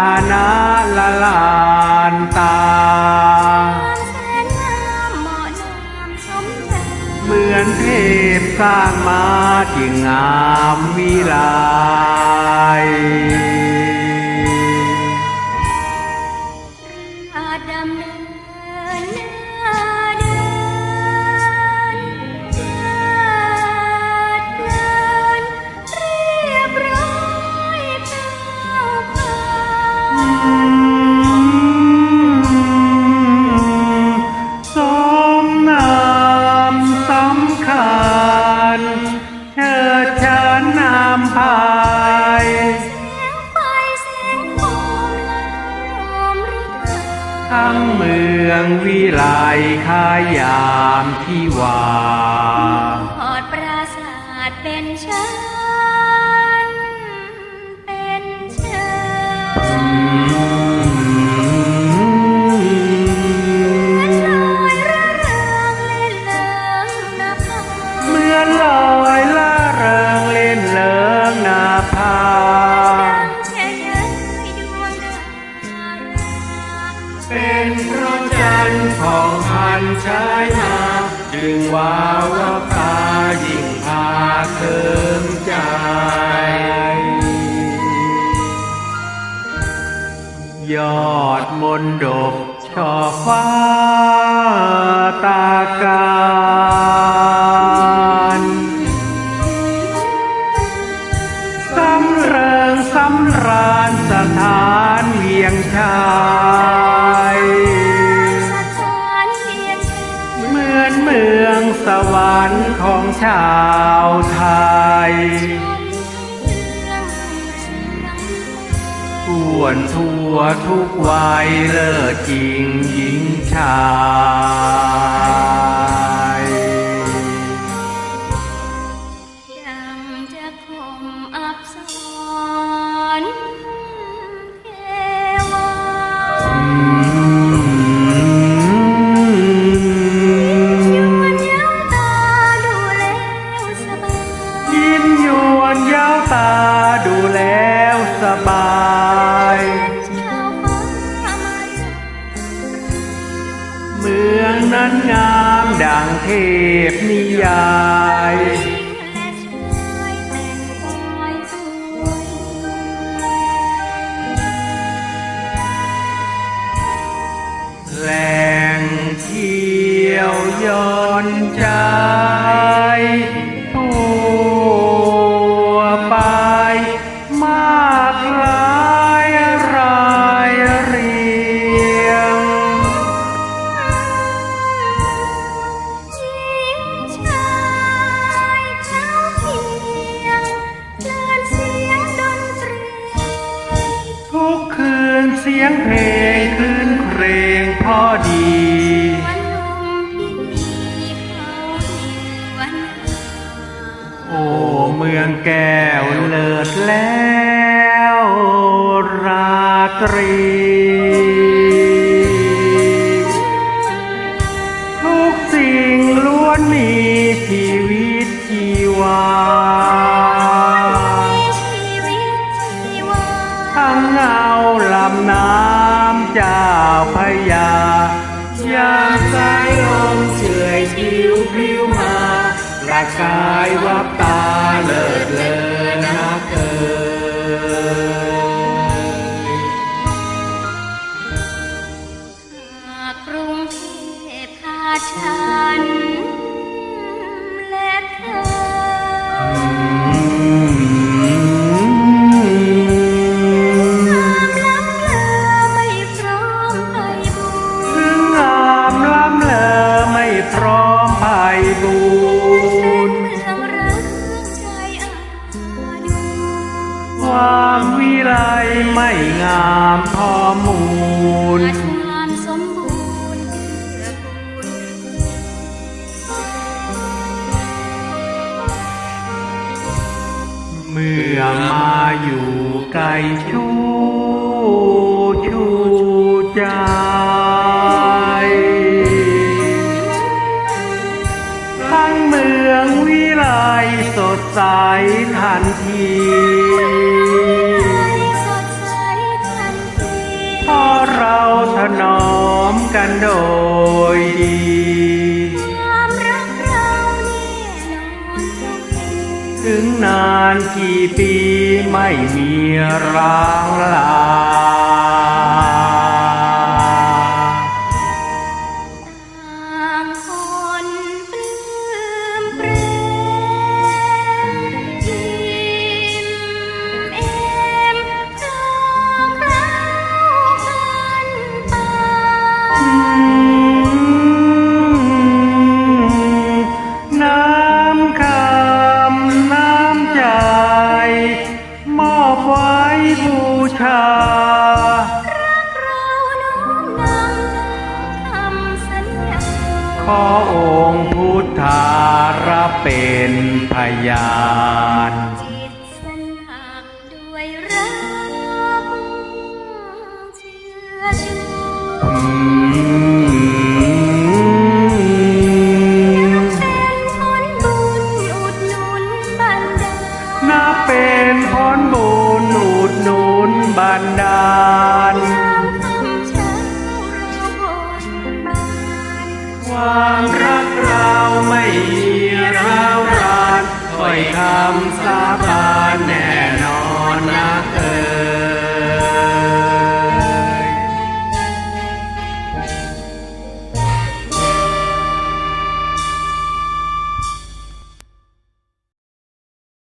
านะละลานตา เหมือนเทพสร้างมาจึงงามวิไล ทั้งเมืองวิไลขายามที่วาหอดปราสาทเป็นชั้นเป็นชั้น เป็นพระจันทร์ของพันชายนาจึงว้าวลับตายิ่งพาเติมใจยอดมนดบช่อฟ้าตากา สวรรค์ของชาวไทยอ้วนทั่วทุกวัยเลิศจริงหญิงชา นั้นงามดังเทพนิยายแหล่งเที่ยวย้อนใจ มืองแก้วเลิศแล้วราตรีทุกสิ่ง กกายวาบตาเลิศเลย เมื่อมาอยู่ไกลชูชูใจทั้งเมืองวิไลสดใสทันทีสดใสทันทีเพราะเราถนอมกันโดยดี ถึงนานกี่ปีไม่มีร้างลา ชารักเราน้อมนำทำสัญญาขอองค์พุทธารับเป็นพยานำสาบานแน่นอนนะเธอ